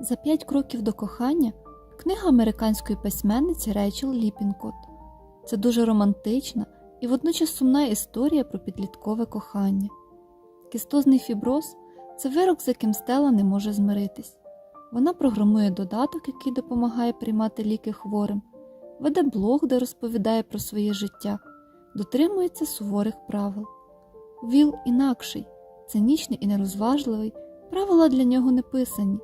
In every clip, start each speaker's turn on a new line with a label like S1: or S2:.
S1: За п'ять кроків до кохання книга американської письменниці Рейчел Ліпінкот. Це дуже романтична і водночас сумна історія про підліткове кохання. Кістозний фіброз це вирок, з яким Стела не може змиритись. Вона програмує додаток, який допомагає приймати ліки хворим, веде блог, де розповідає про своє життя, дотримується суворих правил. Віл інакший, цинічний і нерозважливий, правила для нього не писані.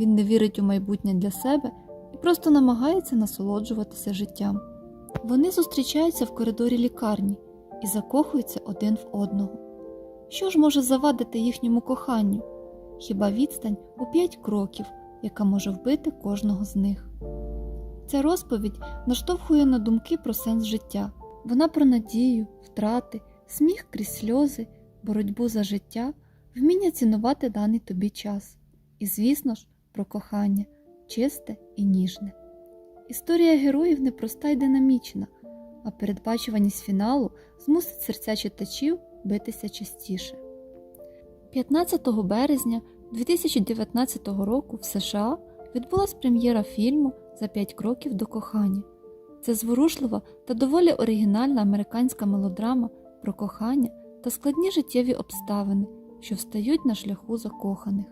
S1: Він не вірить у майбутнє для себе і просто намагається насолоджуватися життям. Вони зустрічаються в коридорі лікарні і закохуються один в одного. Що ж може завадити їхньому коханню? Хіба відстань у п'ять кроків, яка може вбити кожного з них? Ця розповідь наштовхує на думки про сенс життя. Вона про надію, втрати, сміх крізь сльози, боротьбу за життя, вміння цінувати даний тобі час. І, звісно ж, про кохання, чисте і ніжне. Історія героїв непроста й динамічна, а передбачуваність фіналу змусить серця читачів битися частіше. 15 березня 2019 року в США відбулась прем'єра фільму За 5 кроків до кохання. Це зворушлива та доволі оригінальна американська мелодрама про кохання та складні життєві обставини, що встають на шляху закоханих.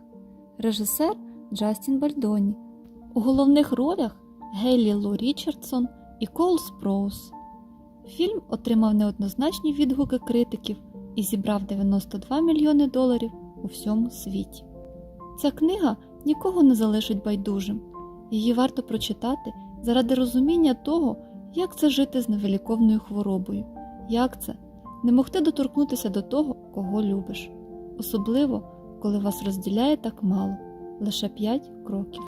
S1: Режисер Джастін Бальдоні. У головних ролях Гейлі Ло Річардсон і Кол Спроус. Фільм отримав неоднозначні відгуки критиків і зібрав 92 мільйони доларів у всьому світі. Ця книга нікого не залишить байдужим. Її варто прочитати заради розуміння того, як це жити з невиліковною хворобою, як це не могти доторкнутися до того, кого любиш, особливо коли вас розділяє так мало лише 5 кроків.